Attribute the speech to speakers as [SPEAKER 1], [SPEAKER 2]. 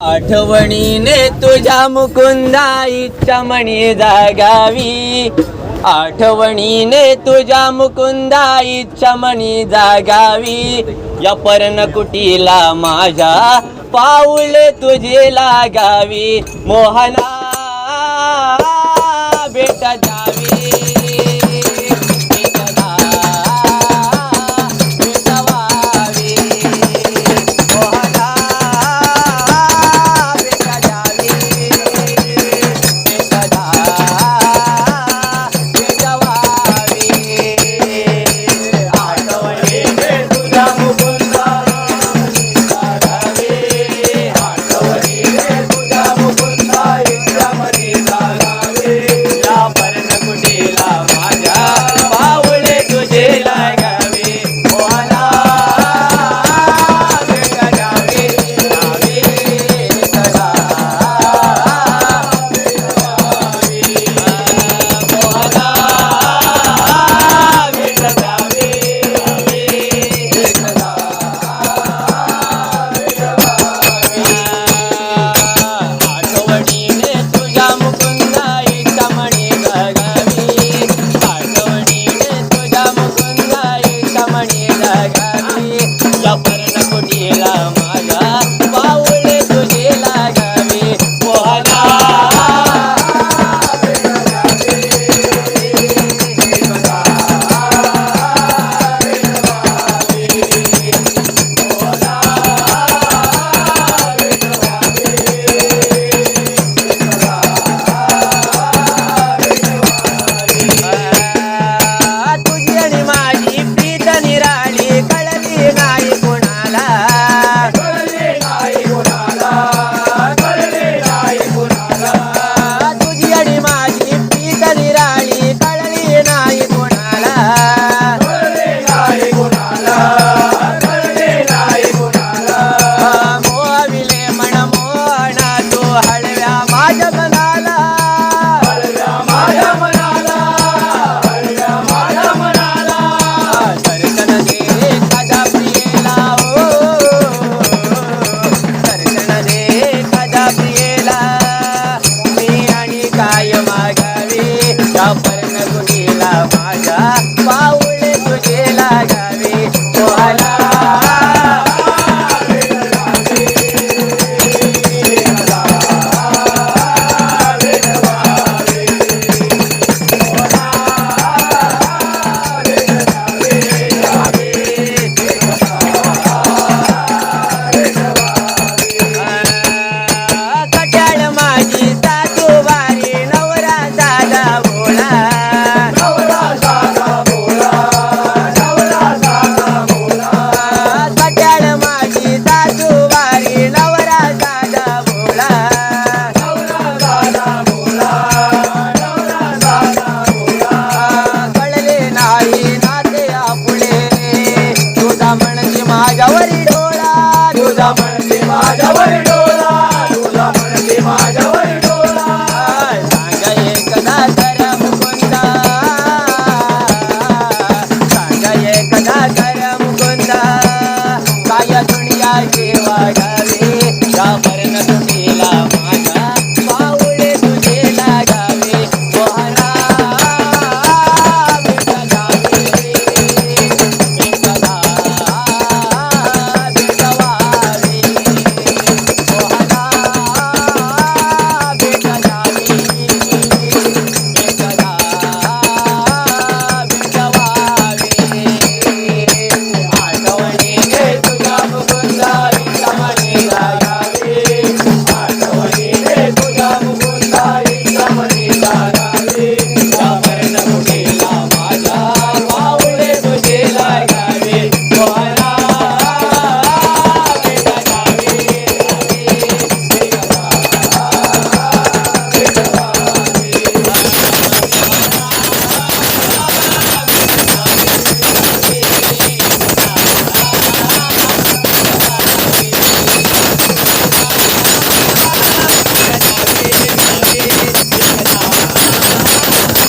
[SPEAKER 1] आठवणीने तुझ्या मुकुंदा इच्छा म्हणी जागावी. आठवणीने तुझ्या मुकुंदा इच्छा म्हणी जागावी. या पर्णकुटीला माझ्या पाऊले तुझे लागावी. मोहना पाऊल तुझे लागावे कोहाला माझी